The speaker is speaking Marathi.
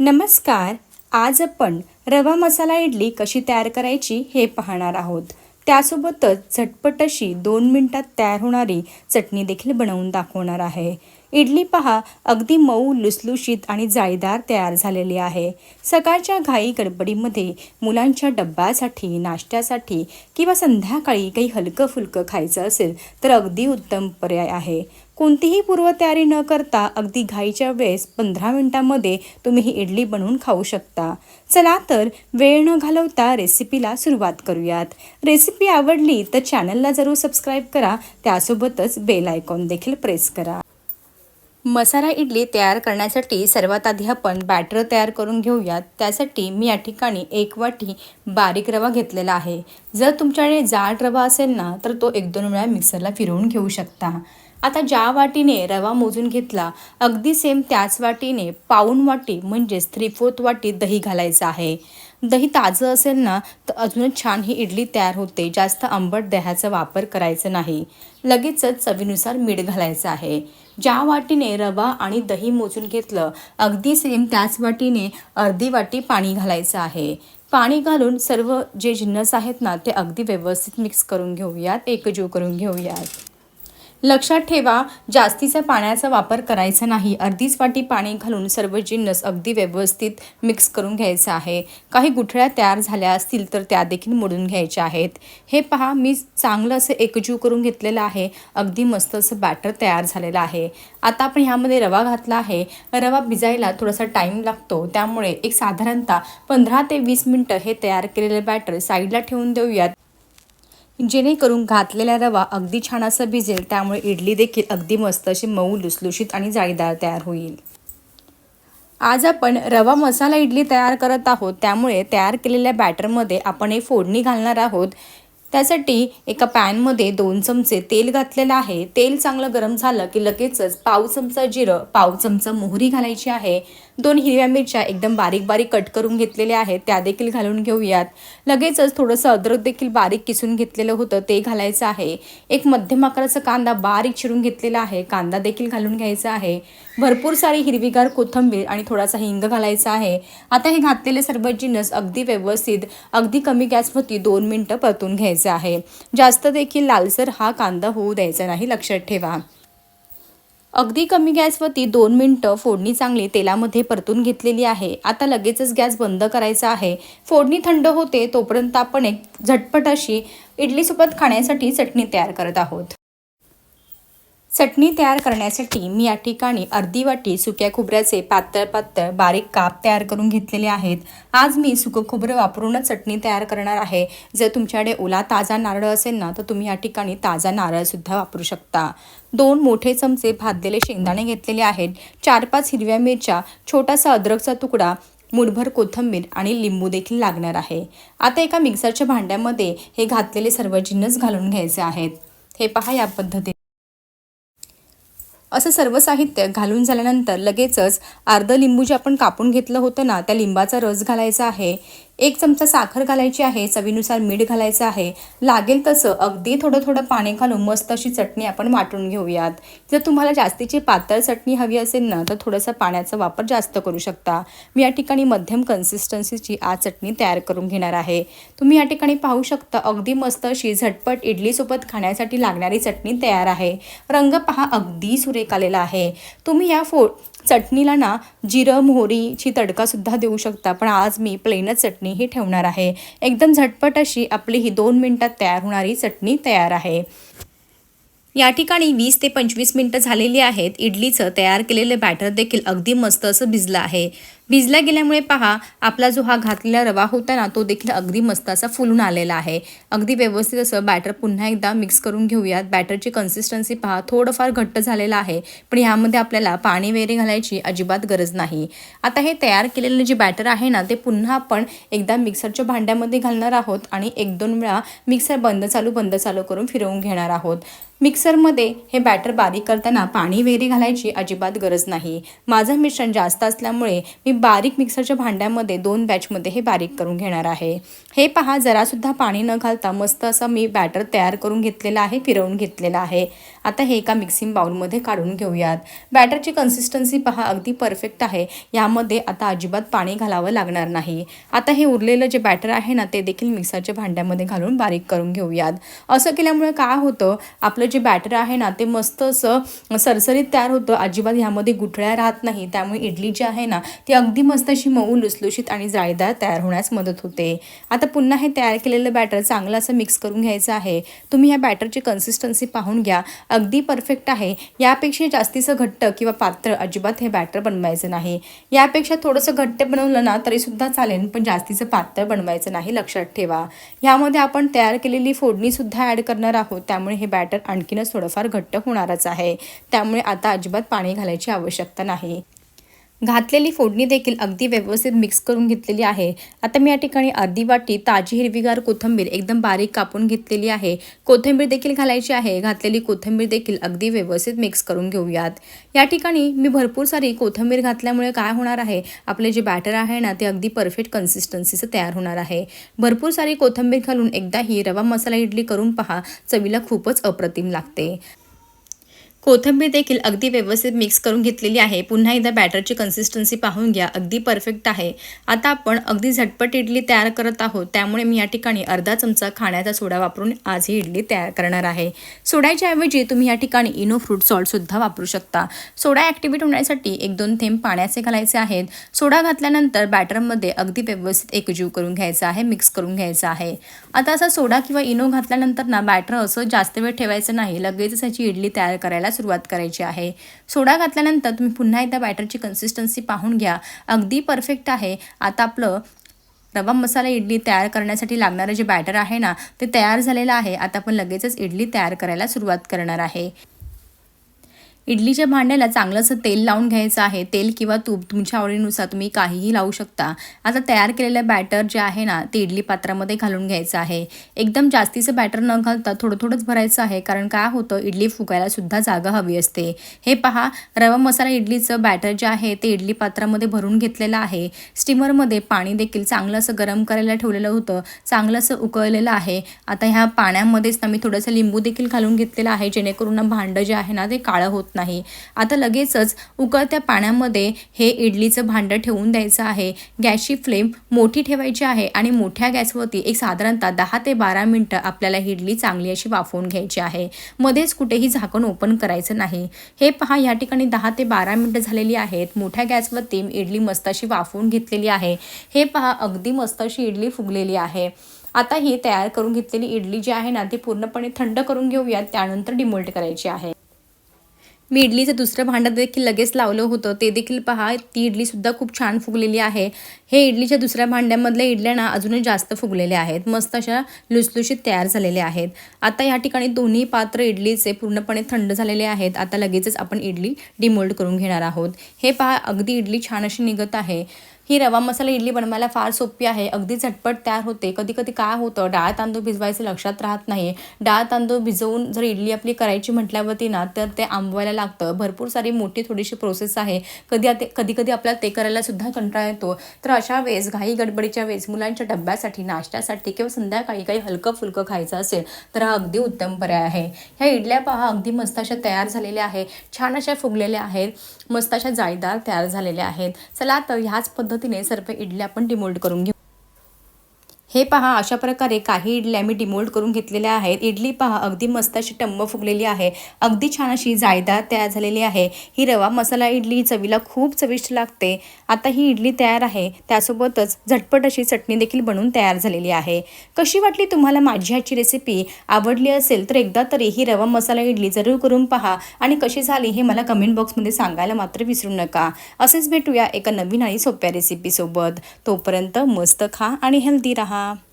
नमस्कार आज आपण रवा मसाला इडली कशी तयार करायची हे पाहणार आहोत. त्यासोबतच झटपट अशी दोन मिनटात तयार होणारी चटणी देखील बनवून दाखवणार आहे. इडली पहा अगदी मऊ लुसलुशीत आणि जाळीदार तयार झालेली आहे. सकाळच्या घाई गडबडीमध्ये मुलांच्या डब्यासाठी नाश्त्यासाठी किंवा संध्याकाळी काही हलकं फुलकं खायचं असेल तर अगदी उत्तम पर्याय आहे. कोणतीही पूर्वतयारी न करता अगदी घाईच्या वेळेस पंधरा मिनिटांमध्ये तुम्ही ही इडली बनवून खाऊ शकता. चला तर वेळ न घालवता रेसिपीला सुरुवात करूयात. रेसिपी आवडली तर चॅनलला जरूर सबस्क्राईब करा त्यासोबतच बेल आयकॉन देखील प्रेस करा. मसाला इडली तयार करण्यासाठी सर्वात आधी आपण बॅटर तयार करून घेऊयात. त्यासाठी मी या ठिकाणी एक वाटी बारीक रवा घेतलेला आहे. जर तुमच्याकडे जाड रवा असेल ना तर तो एक दोन वेळा मिक्सरला फिरवून घेऊ शकता. आता ज्या वाटीने रवा मोजून घेतला अगदी सेम त्याच वाटीने पाऊण वाटी म्हणजेच थ्री फोर्थ वाटी दही घालायचं आहे. दही ताजं असेल ना तर अजूनच छान ही इडली तयार होते. जास्त आंबट दह्याचा वापर करायचा नाही. लगेचच चवीनुसार मीठ घालायचं आहे. ज्या वाटीने रवा आणि दही मोजून घेतलं अगदी सेम त्याच वाटीने अर्धी वाटी पाणी घालायचं आहे. पाणी घालून सर्व जे जिन्नस आहेत ना ते अगदी व्यवस्थित मिक्स करून घेऊयात एकजीव करून घेऊयात. लक्षात ठेवा जास्तीचा पाण्याचा वापर करायचा नाही. अर्धीच वाटी पाणी घालून सर्व जिन्नस अगदी व्यवस्थित मिक्स करून घ्यायचं आहे. काही गुठळ्या तयार झाल्या असतील तर त्या देखील मोडून घ्यायच्या आहेत. हे पहा मी चांगलं असं एकजीव करून घेतलेलं आहे. अगदी मस्त असं बॅटर तयार झालेलं आहे. आता आपण ह्यामध्ये रवा घातला आहे. रवा भिजायला थोडासा टाईम लागतो. त्यामुळे एक साधारणतः पंधरा ते वीस मिनटं हे तयार केलेलं बॅटर साईडला ठेवून देऊयात. जेणेकरून घातलेला रवा अगदी छान असं भिजेल त्यामुळे इडली देखील अगदी मस्त अशी मऊ लुसलुशीत आणि जाळीदार तयार होईल. आज आपण रवा मसाला इडली तयार करत आहोत त्यामुळे तयार केलेल्या बॅटरमध्ये आपण हे फोडणी घालणार आहोत. त्यासाठी एका पॅनमध्ये दोन चमचे तेल घातलेलं आहे. तेल चांगलं गरम झालं की लगेचच पाव चमचा जिरं पाव चमचा मोहरी घालायची आहे. दोन हिरव्या मिरच्या एकदम बारीक बारीक कट करून घेतलेल्या आहेत त्या देखील घालून घेऊयात. लगेचच थोडंसं अद्रक देखील बारीक किसून घेतलेलं होतं ते घालायचं आहे. एक मध्यम आकाराचा कांदा बारीक चिरून घेतलेला आहे कांदा देखील घालून घ्यायचा आहे. भरपूर सारी हिरवीगार कोथंबीर आणि थोडासा हिंग घालायचा आहे. आता हे घातलेले सर्व जिनस अगदी व्यवस्थित अगदी कमी गॅसवरती दोन मिनटं परतून घ्यायचं आहे. जास्त देखील लालसर हा कांदा होऊ द्यायचा नाही लक्षात ठेवा. अगदी कमी गॅसवरती दोन मिनटं फोडणी चांगली तेलामध्ये परतून घेतलेली आहे. आता लगेचच गॅस बंद करायचा आहे. फोडणी थंड होते तोपर्यंत आपण एक झटपट अशी इडलीसोबत खाण्यासाठी चटणी तयार करत आहोत. चटणी तयार करण्यासाठी मी या ठिकाणी अर्धी वाटी सुक्या खोबऱ्याचे पातळ पातळ बारीक काप तयार करून घेतलेले आहेत. आज मी सुकं खोबरं वापरूनच चटणी तयार करणार आहे. जर तुमच्याकडे ओला ताजा नारळ असेल ना तर तुम्ही या ठिकाणी ताजा नारळसुद्धा वापरू शकता. दोन मोठे चमचे भाजलेले शेंगदाणे घेतलेले आहेत. चार पाच हिरव्या मिरच्या छोटासा अद्रकचा तुकडा मुठभर कोथिंबीर आणि लिंबू देखील लागणार आहे. आता एका मिक्सरच्या भांड्यामध्ये हे घातलेले सर्व जिन्नस घालून घ्यायचे आहेत. हे पहा या पद्धतीने. असं सर्व साहित्य घालून झाल्यानंतर लगेचच अर्ध लिंबू जे आपण कापून घेतलं होतं ना त्या लिंबाचा रस घालायचा आहे. एक चमचा साखर घालायची आहे चवीनुसार मीठ घालायचं आहे. लागेल तसं अगदी थोडं थोडं पाणी घालून मस्त अशी चटणी आपण वाटून घेऊयात. जर तुम्हाला जास्तीची पातळ चटणी हवी असेल ना तर थोडंसं पाण्याचा वापर जास्त करू शकता. मी या ठिकाणी मध्यम कन्सिस्टन्सीची आज चटणी तयार करून घेणार आहे. तुम्ही या ठिकाणी पाहू शकता अगदी मस्त अशी झटपट इडलीसोबत खाण्यासाठी लागणारी चटणी तयार आहे. रंग पहा अगदी सुरेख आलेला आहे. तुम्ही या फो चटणीला ना जिरं मोहरीची तडकासुद्धा देऊ शकता. पण आज मी प्लेनच चटणी ही ठेवणार आहे. एकदम झटपट अशी आपली ही दोन मिनटात तयार होणारी चटणी तयार आहे. या ठिकाणी वीस ते पंचवीस मिनटं झालेली आहेत. इडलीचं तयार केलेलं बॅटर देखील अगदी मस्त असं भिजलं आहे. भिजला गेल्यामुळे पहा आपला जो हा घातलेला रवा होता ना तो देखील अगदी मस्त असा फुलून आलेला आहे. अगदी व्यवस्थित असं बॅटर पुन्हा एकदा मिक्स करून घेऊयात. बॅटरची कन्सिस्टन्सी पहा थोडंफार घट्ट झालेलं आहे पण ह्यामध्ये आपल्याला पाणी वगैरे घालायची अजिबात गरज नाही. आता हे तयार केलेलं जे बॅटर आहे ना ते पुन्हा आपण एकदा मिक्सरच्या भांड्यामध्ये घालणार आहोत आणि एक दोन वेळा मिक्सर बंद चालू बंद चालू करून फिरवून घेणार आहोत. मिक्सरमध्ये हे बॅटर बारीक करताना पाणी वगैरे घालायची अजिबात गरज नाही. माझं मिश्रण जास्त असल्यामुळे मी बारीक मिक्सरच्या भांड्यामध्ये दोन बॅचमध्ये हे बारीक करून घेणार आहे. हे पहा जरासुद्धा पाणी न घालता मस्त असं मी बॅटर तयार करून घेतलेलं आहे फिरवून घेतलेलं आहे. आता हे एका मिक्सिंग बाउलमध्ये काढून घेऊयात. बॅटरची कन्सिस्टन्सी पहा अगदी परफेक्ट आहे. यामध्ये आता अजिबात पाणी घालावं लागणार नाही. आता हे उरलेलं जे बॅटर आहे ना ते देखील मिक्सरच्या भांड्यामध्ये घालून बारीक करून घेऊयात. असं केल्यामुळे काय होतं आपलं जे बॅटर आहे ना ते मस्त असं सरसरीत तयार होतं. अजिबात ह्यामध्ये गुठळ्या राहत नाही. त्यामुळे इडली जी आहे ना ती अगदी मस्त अशी मऊ लुसलुशीत आणि जाळीदार तयार होण्यास मदत होते. आता पुन्हा हे तयार केलेलं बॅटर चांगलं असं मिक्स करून घ्यायचं आहे. तुम्ही ह्या बॅटरची कन्सिस्टन्सी पाहून घ्या. अगदी परफेक्ट आहे. यापेक्षा जास्तीचं घट्ट किंवा पातळ अजिबात हे बॅटर बनवायचं नाही. यापेक्षा थोडंसं घट्ट बनवलं ना तरीसुद्धा चालेल पण जास्तीचं पातळ बनवायचं नाही लक्षात ठेवा. ह्यामध्ये आपण तयार केलेली फोडणीसुद्धा ॲड करणार आहोत. त्यामुळे हे बॅटर आणखीनच थोडंफार घट्ट होणारच आहे. त्यामुळे आता अजिबात पाणी घालायची आवश्यकता नाही. घातलेली फोडणी देखील अगदी व्यवस्थित मिक्स करून घेतलेली आहे. आता मी या ठिकाणी अर्धी वाटी ताजी हिरवीगार कोथिंबीर एकदम बारीक कापून घेतलेली आहे. कोथिंबीर देखील घालायची आहे. घातलेली कोथिंबीर देखील अगदी व्यवस्थित मिक्स करून घेऊयात. या ठिकाणी मी भरपूर सारी कोथिंबीर घातल्यामुळे काय होणार आहे? आपले जे बॅटर आहे ना ते अगदी परफेक्ट कन्सिस्टन्सीचं तयार होणार आहे. भरपूर सारी कोथिंबीर घालून एकदा ही रवा मसाला इडली करून पहा. चवीला खूपच अप्रतिम लागते. कोथिंबीर देखील अगदी व्यवस्थित मिक्स करून घेतलेली आहे. पुन्हा एकदा बॅटरची कन्सिस्टन्सी पाहून घ्या. अगदी परफेक्ट आहे. आता आपण अगदी झटपट इडली तयार करत आहोत. त्यामुळे मी या ठिकाणी अर्धा चमचा खाण्याचा सोडा वापरून आज ही इडली तयार करणार आहे. सोड्याच्या ऐवजी तुम्ही या ठिकाणी इनो फ्रूट सॉल्टसुद्धा वापरू शकता. सोडा ॲक्टिवेट होण्यासाठी एक दोन थेंब पाण्याचे घालायचे आहेत. सोडा घातल्यानंतर बॅटरमध्ये अगदी व्यवस्थित एकजीव करून घ्यायचा आहे मिक्स करून घ्यायचा आहे. आता असा सोडा किंवा इनो घातल्यानंतर ना बॅटर असं जास्त वेळ ठेवायचं नाही. लगेचच याची इडली तयार करायला सुरुवात करायची आहे. सोडा घातल्यानंतर तुम्ही पुन्हा एकदा बॅटरची कन्सिस्टन्सी पाहून घ्या. अगदी परफेक्ट आहे. आता आपलं रवा मसाला इडली तयार करण्यासाठी लागणारं जे बॅटर आहे ना ते तयार झालेलं आहे. आता आपण लगेचच इडली तयार करायला सुरुवात करणार आहे. इडलीच्या भांड्याला चांगलंसं तेल लावून घ्यायचं आहे. तेल किंवा तूप तुमच्या आवडीनुसार तुम्ही काहीही लावू शकता. आता तयार केलेलं बॅटर जे आहे ना ते इडली पात्रामध्ये घालून घ्यायचं आहे. एकदम जास्तीचं बॅटर न घालता थोडं थोडंच भरायचं आहे कारण काय होतं इडली फुगायला सुद्धा जागा हवी असते. हे पहा रवा मसाला इडलीचं बॅटर जे आहे ते इडली पात्रामध्ये भरून घेतलेलं आहे. स्टीमरमध्ये पाणी देखील चांगलं असं गरम करायला ठेवलेलं होतं. चांगलं असं उकळलेलं आहे. आता ह्या पाण्यामध्येच ना मी थोडंसं लिंबू देखील घालून घेतलेलं आहे जेणेकरून भांडं जे आहे ना ते काळं होत नाही. आता लगेचच उकळत्या पाण्यामध्ये हे इडलीचं भांडं ठेवून द्यायचं आहे. गॅसची फ्लेम मोठी ठेवायची आहे आणि मोठ्या गॅसवरती एक साधारणतः दहा ते बारा मिनटं आपल्याला ही इडली चांगली अशी वाफवून घ्यायची आहे. मध्येच कुठेही झाकण ओपन करायचं नाही. हे पहा या ठिकाणी दहा ते बारा मिनटं झालेली आहेत. मोठ्या गॅसवरती इडली मस्त अशी वाफवून घेतलेली आहे. हे पहा अगदी मस्त अशी इडली फुगलेली आहे. आता ही तयार करून घेतलेली इडली जी आहे ना ती पूर्णपणे थंड करून घेऊयात. त्यानंतर डिमोल्ट करायची आहे. मी इडलीचं दुसरं भांडं देखील लगेच लावलं होतं. ते देखील पहा ती इडलीसुद्धा खूप छान फुगलेली आहे. हे इडलीच्या दुसऱ्या भांड्यामधल्या इडल्या ना अजूनही जास्त फुगलेल्या आहेत. मस्त अशा लुसलुशीत तयार झालेल्या आहेत. आता या ठिकाणी दोन्ही पात्र इडलीचे पूर्णपणे थंड झालेले आहेत. आता लगेचच आपण इडली डिमोल्ड करून घेणार आहोत. हे पहा अगदी इडली छान अशी निघत आहे. ही रवा मसाला इडली बनवायला फार सोपी आहे. अगदी झटपट तयार होते. कधी कधी काय होतं डाळ तांदूळ भिजवायचं लक्षात राहत नाही. डाळ तांदूळ भिजवून जर इडली आपली करायची म्हटल्यावरती ना तर ते आंबवायला लागतं. भरपूर सारी मोठी थोडीशी प्रोसेस आहे. कधी ते कधी कधी आपल्याला ते करायला सुद्धा कंटाळा येतो. तर अशा वेळेस घाई गडबडीच्या वेळेस मुलांच्या डब्यासाठी नाश्त्यासाठी किंवा संध्याकाळी काही हलकं फुलकं खायचं असेल तर हा अगदी उत्तम पर्याय आहे. ह्या इडल्या पहा अगदी मस्त अशा तयार झालेल्या आहे छान अशा फुगलेल्या आहेत. मस्त अशा जाळीदार तयार झालेल्या आहेत. चला तर ह्याच पद्धत पद्धतीने सर्व इडल्या आपण डिमोल्ड करून घेऊ. हे पहा अशा प्रकारे काही इडल्या मी डिमोल्ड करून घेतलेल्या आहेत. इडली पहा अगदी मस्त अशी टंब फुगलेली आहे. अगदी छान अशी जायदार तयार झालेली आहे. ही रवा मसाला इडली चवीला खूप चविष्ट लागते. आता ही इडली तयार आहे. त्यासोबतच झटपट अशी चटणी देखील बनवून तयार झालेली आहे. कशी वाटली तुम्हाला माझी ह्याची रेसिपी आवडली असेल तर एकदा तरी ही रवा मसाला इडली जरूर करून पहा. आणि कशी झाली हे मला कमेंट बॉक्समध्ये सांगायला मात्र विसरू नका. असेच भेटूया एका नवीन आणि सोप्या रेसिपीसोबत तोपर्यंत मस्त खा आणि हेल्दी राहा. mga